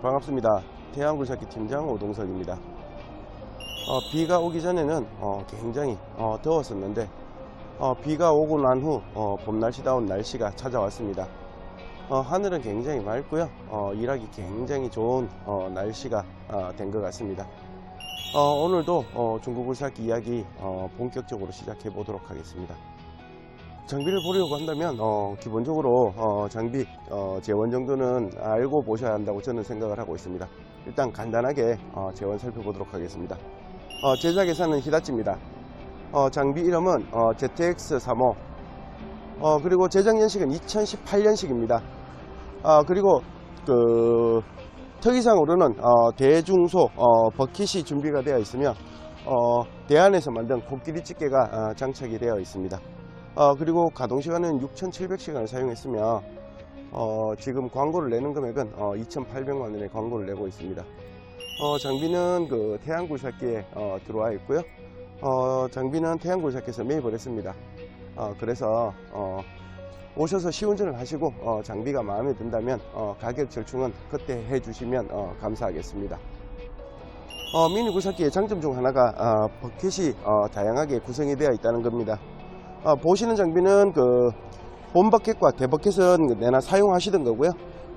반갑습니다. 태양굴삭기 팀장 오동석입니다. 어, 비가 오기 전에는 어, 굉장히 어, 더웠었는데 어, 비가 오고 난후 어, 봄날씨다운 날씨가 찾아왔습니다. 어, 하늘은 굉장히 맑고요. 어, 일하기 굉장히 좋은 어, 날씨가 된것 같습니다. 어, 오늘도 어, 중국굴삭기 이야기 어, 본격적으로 시작해 보도록 하겠습니다. 장비를 보려고 한다면 어, 기본적으로 어, 장비 어, 재원 정도는 알고 보셔야 한다고 저는 생각을 하고 있습니다. 일단 간단하게 어, 재원 살펴보도록 하겠습니다. 어, 제작회사는 히다치입니다. 어, 장비 이름은 어, ZX35 어, 그리고 제작 연식은 2018년식입니다. 아, 그리고 그 특이상으로는 어, 대중소 어, 버킷이 준비가 되어 있으며 어, 대안에서 만든 코끼리 집게가 어, 장착이 되어 있습니다. 어, 그리고 가동시간은 6,700시간을 사용했으며 어, 지금 광고를 내는 금액은 어, 2,800만 원의 광고를 내고 있습니다. 어, 장비는 그 태양굴삭기에 어, 들어와 있고요. 어, 장비는 태양굴삭기에서 매입을 했습니다. 어, 그래서 어, 오셔서 시운전을 하시고 어, 장비가 마음에 든다면 어, 가격 절충은 그때 해주시면 어, 감사하겠습니다. 어, 미니 굴삭기의 장점 중 하나가 어, 버켓이 어, 다양하게 구성이 되어 있다는 겁니다. 어, 보시는 장비는 그 본버켓과 대버켓은 내나 사용하시던 거고요.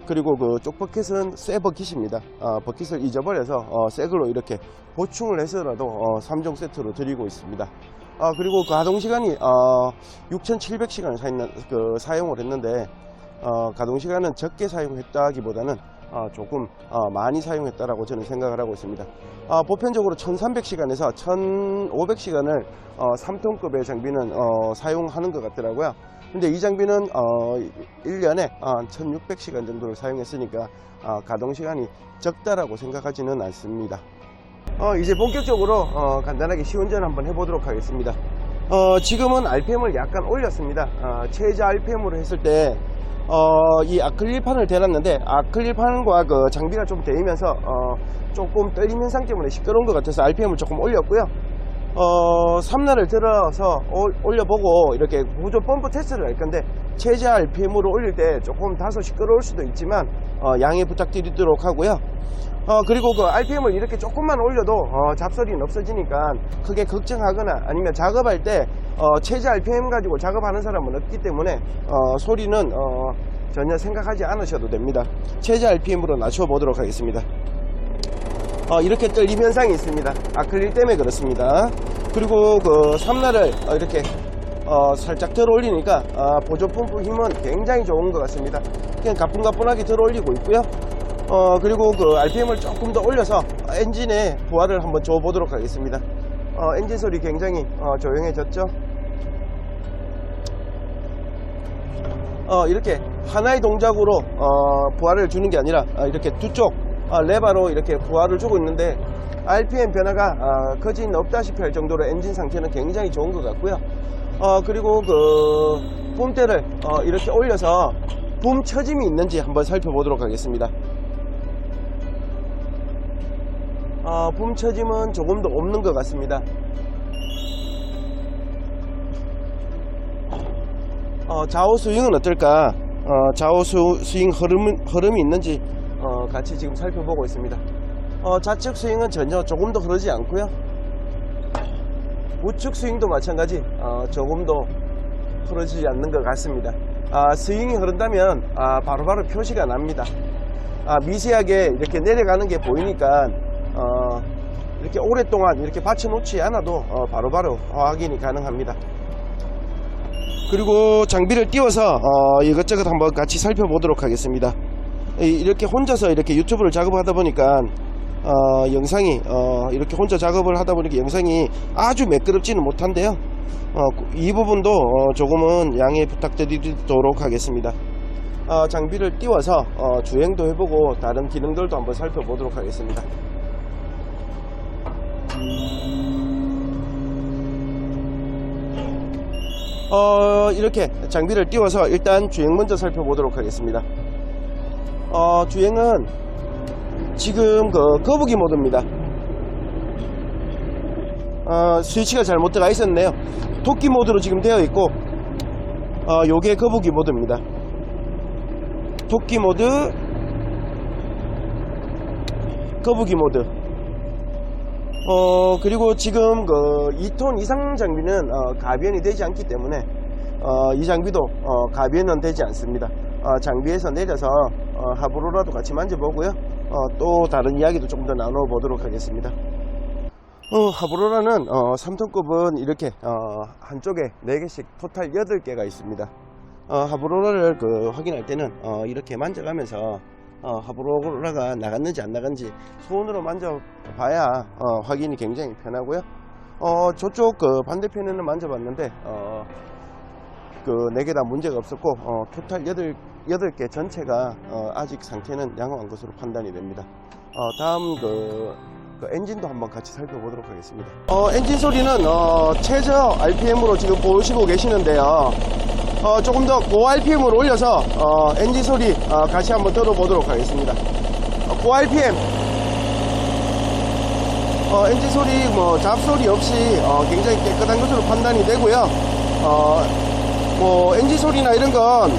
그리고 그 쪽버켓은 새 버킷입니다. 어, 버킷을 잊어버려서 어, 새 걸로 이렇게 보충을 해서라도 어, 3종 세트로 드리고 있습니다. 어, 그리고 가동 시간이 어, 6,700시간을 그, 사용을 했는데 어, 가동 시간은 적게 사용했다기보다는 어, 조금 어, 많이 사용했다라고 저는 생각을 하고 있습니다. 어, 보편적으로 1300시간에서 1500시간을 어, 3톤급의 장비는 어, 사용하는 것 같더라고요. 근데 이 장비는 어, 1년에 1600시간 정도를 사용했으니까 어, 가동 시간이 적다라고 생각하지는 않습니다. 어, 이제 본격적으로 어, 간단하게 시운전 한번 해보도록 하겠습니다. 어, 지금은 RPM을 약간 올렸습니다. 어, 최저 RPM으로 했을 때, 어, 이 아크릴판을 대놨는데, 아크릴판과 그 장비가 좀 데이면서, 어, 조금 떨림 현상 때문에 시끄러운 것 같아서 RPM을 조금 올렸고요. 어, 3날을 들어서 올- 올려보고 이렇게 보조 펌프 테스트를 할 건데 최저 RPM으로 올릴 때 조금 다소 시끄러울 수도 있지만 어, 양해 부탁드리도록 하고요. 어, 그리고 그 RPM을 이렇게 조금만 올려도 어, 잡소리는 없어지니까 크게 걱정하거나 아니면 작업할 때 어, 최저 RPM 가지고 작업하는 사람은 없기 때문에 어, 소리는 어, 전혀 생각하지 않으셔도 됩니다. 최저 RPM으로 낮춰 보도록 하겠습니다. 어, 이렇게 떨림 현상이 있습니다. 아크릴 때문에 그렇습니다. 그리고 그 삼날을 어, 이렇게 어, 살짝 들어 올리니까 어, 보조 펌프 힘은 굉장히 좋은 것 같습니다. 그냥 가뿐가뿐하게 들어 올리고 있고요. 어, 그리고 그 RPM을 조금 더 올려서 엔진에 부하를 한번 줘 보도록 하겠습니다. 어, 엔진 소리 굉장히 어, 조용해졌죠. 어, 이렇게 하나의 동작으로 어, 부하를 주는 게 아니라 어, 이렇게 두쪽 레바로 이렇게 부하를 주고 있는데 RPM 변화가 어, 거진 없다시피 할 정도로 엔진 상태는 굉장히 좋은 것 같고요. 어, 그리고 그 폼대를 어, 이렇게 올려서 붐 처짐이 있는지 한번 살펴보도록 하겠습니다. 어, 붐 처짐은 조금 더 없는 것 같습니다. 어, 좌우 스윙은 어떨까? 어, 좌우 수, 스윙 흐름, 흐름이 있는지 어, 같이 지금 살펴보고 있습니다. 어, 좌측 스윙은 전혀 조금 더 흐르지 않고요. 우측 스윙도 마찬가지 어, 조금 더 흐르지 않는 것 같습니다. 아, 스윙이 흐른다면 아, 바로바로 표시가 납니다. 아, 미세하게 이렇게 내려가는 게 보이니까 어, 이렇게 오랫동안 이렇게 받쳐놓지 않아도 어, 바로 바로 확인이 가능합니다. 그리고 장비를 띄워서 어, 이것저것 한번 같이 살펴보도록 하겠습니다. 이- 이렇게 혼자서 이렇게 유튜브를 작업하다 보니까 어, 영상이 어, 이렇게 혼자 작업을 하다 보니까 영상이 아주 매끄럽지는 못한데요. 어, 이 부분도 어, 조금은 양해 부탁드리도록 하겠습니다. 어, 장비를 띄워서 어, 주행도 해보고 다른 기능들도 한번 살펴보도록 하겠습니다. 어, 이렇게 장비를 띄워서 일단 주행 먼저 살펴보도록 하겠습니다. 어, 주행은 지금 그 거북이 모드입니다. 어, 스위치가 잘 못 들어가 있었네요. 토끼 모드로 지금 되어 있고, 어, 요게 거북이 모드입니다. 토끼 모드, 거북이 모드. 어, 그리고 지금 그 2톤 이상 장비는 어, 가변이 되지 않기 때문에 어, 이 장비도 어, 가변은 되지 않습니다. 어, 장비에서 내려서 어, 하부로라도 같이 만져보고요. 어, 또 다른 이야기도 조금 더 나눠보도록 하겠습니다. 어, 하브로라는 어, 3톤급은 이렇게 어, 한쪽에 4개씩 토탈 8개가 있습니다. 어, 하브로라를 그 확인할 때는 어, 이렇게 만져가면서 어, 하브로라가 나갔는지 안 나갔는지 손으로 만져봐야 어, 확인이 굉장히 편하고요. 어, 저쪽 그 반대편에는 만져봤는데 어, 그 4개 다 문제가 없었고 어, 토탈 8, 8개 전체가 어, 아직 상태는 양호한 것으로 판단이 됩니다. 어, 다음 그, 그 엔진도 한번 같이 살펴보도록 하겠습니다. 어, 엔진 소리는 어, 최저 RPM으로 지금 보시고 계시는데요. 어, 조금 더 고 RPM으로 올려서 어, 엔진 소리 어, 같이 한번 들어보도록 하겠습니다. 어, 고 RPM 어, 엔진 소리 뭐 잡소리 없이 어, 굉장히 깨끗한 것으로 판단이 되고요. 어, 뭐 엔진 소리나 이런 건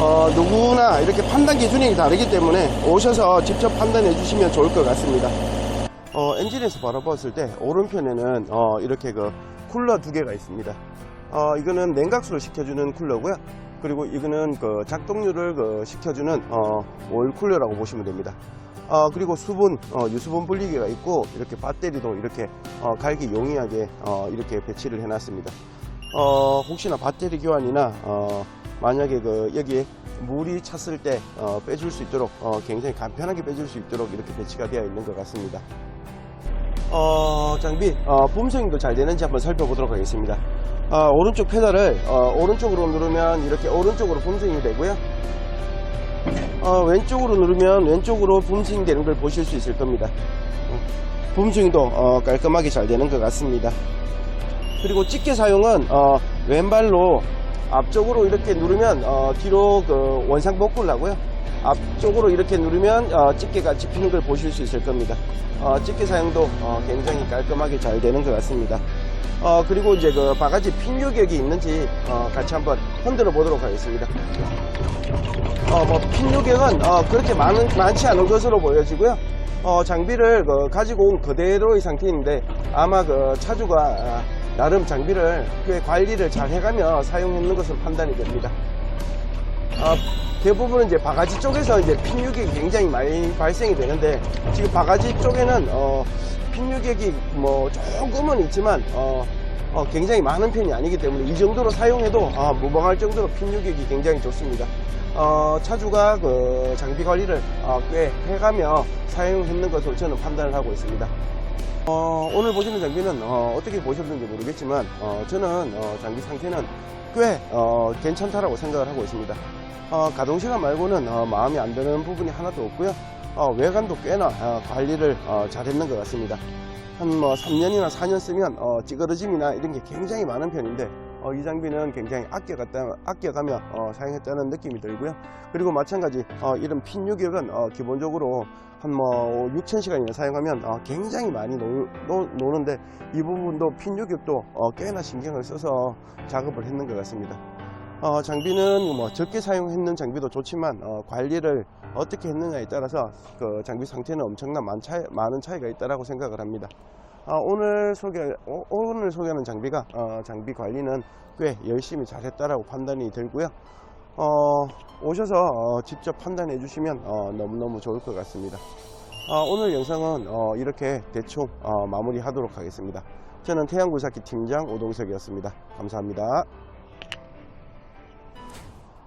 어, 누구나 이렇게 판단 기준이 다르기 때문에 오셔서 직접 판단해 주시면 좋을 것 같습니다. 어, 엔진에서 바라봤을 때 오른편에는 어, 이렇게 그 쿨러 두 개가 있습니다. 어, 이거는 냉각수를 식혀주는 쿨러고요. 그리고 이거는 그 작동률을 그 식혀주는 어, 올 쿨러라고 보시면 됩니다. 어, 그리고 수분, 어, 유수분 분리기가 있고 이렇게 배터리도 이렇게 어, 갈기 용이하게 어, 이렇게 배치를 해놨습니다. 어, 혹시나 배터리 교환이나 어, 만약에 그 여기에 물이 찼을 때 어, 빼줄 수 있도록 어, 굉장히 간편하게 빼줄 수 있도록 이렇게 배치가 되어 있는 것 같습니다. 어, 장비 어, 붐성도 잘 되는지 한번 살펴보도록 하겠습니다. 어, 오른쪽 페달을 어, 오른쪽으로 누르면 이렇게 오른쪽으로 붐성이 되고요. 어, 왼쪽으로 누르면 왼쪽으로 붐싱 되는 걸 보실 수 있을 겁니다. 붐싱도 어, 깔끔하게 잘 되는 것 같습니다. 그리고 집게 사용은 어, 왼발로 앞쪽으로 이렇게 누르면 어, 뒤로 그 원상 복구를 하고요. 앞쪽으로 이렇게 누르면 어, 집게가 집히는 걸 보실 수 있을 겁니다. 어, 집게 사용도 어, 굉장히 깔끔하게 잘 되는 것 같습니다. 어, 그리고 이제 그 바가지 핀 요격이 있는지 어, 같이 한번 흔들어 보도록 하겠습니다. 어, 뭐, 핀 요격은, 어, 그렇게 많은, 많지 않은 것으로 보여지고요. 어, 장비를 그, 가지고 온 그대로의 상태인데, 아마 그 차주가 아, 나름 장비를 꽤 관리를 잘 해가며 사용했는 것으로 판단이 됩니다. 어, 대부분 이제 바가지 쪽에서 이제 핀 유격이 굉장히 많이 발생이 되는데, 지금 바가지 쪽에는, 어, 핀 유격이 뭐 조금은 있지만, 어, 어, 굉장히 많은 편이 아니기 때문에 이 정도로 사용해도 아, 무방할 정도로 핀 유격이 굉장히 좋습니다. 어, 차주가 그 장비 관리를 어, 꽤 해가며 사용했는 것으로 저는 판단을 하고 있습니다. 어, 오늘 보시는 장비는 어, 떻게 보셨는지 모르겠지만 어, 저는 어, 장비 상태는 꽤 어, 괜찮다라고 생각을 하고 있습니다. 어, 가동 시간 말고는 어, 마음에 안 드는 부분이 하나도 없고요. 어, 외관도 꽤나 어, 관리를 어, 잘했는 것 같습니다. 한 뭐 3년이나 4년 쓰면 어, 찌그러짐이나 이런 게 굉장히 많은 편인데 어, 이 장비는 굉장히 아껴갔다, 아껴가며 어, 사용했다는 느낌이 들고요. 그리고 마찬가지 어, 이런 핀 유격은 어, 기본적으로 한 뭐 6,000시간이나 사용하면 어, 굉장히 많이 노, 는데이 부분도 핀 유격도 어, 꽤나 신경을 써서 작업을 했는 것 같습니다. 어, 장비는 뭐 적게 사용했는 장비도 좋지만 어, 관리를 어떻게 했느냐에 따라서 그 장비 상태는 엄청난 많 차이, 많은 차이가 있다고 생각을 합니다. 어, 오늘 소개 오- 오늘 소개하는 장비가 어, 장비 관리는 꽤 열심히 잘했다라고 판단이 들고요. 어, 오셔서 어, 직접 판단해 주시면 어, 너무너무 좋을 것 같습니다. 어, 오늘 영상은 어, 이렇게 대충 어, 마무리하도록 하겠습니다. 저는 태양굴삭기 팀장 오동석이었습니다. 감사합니다.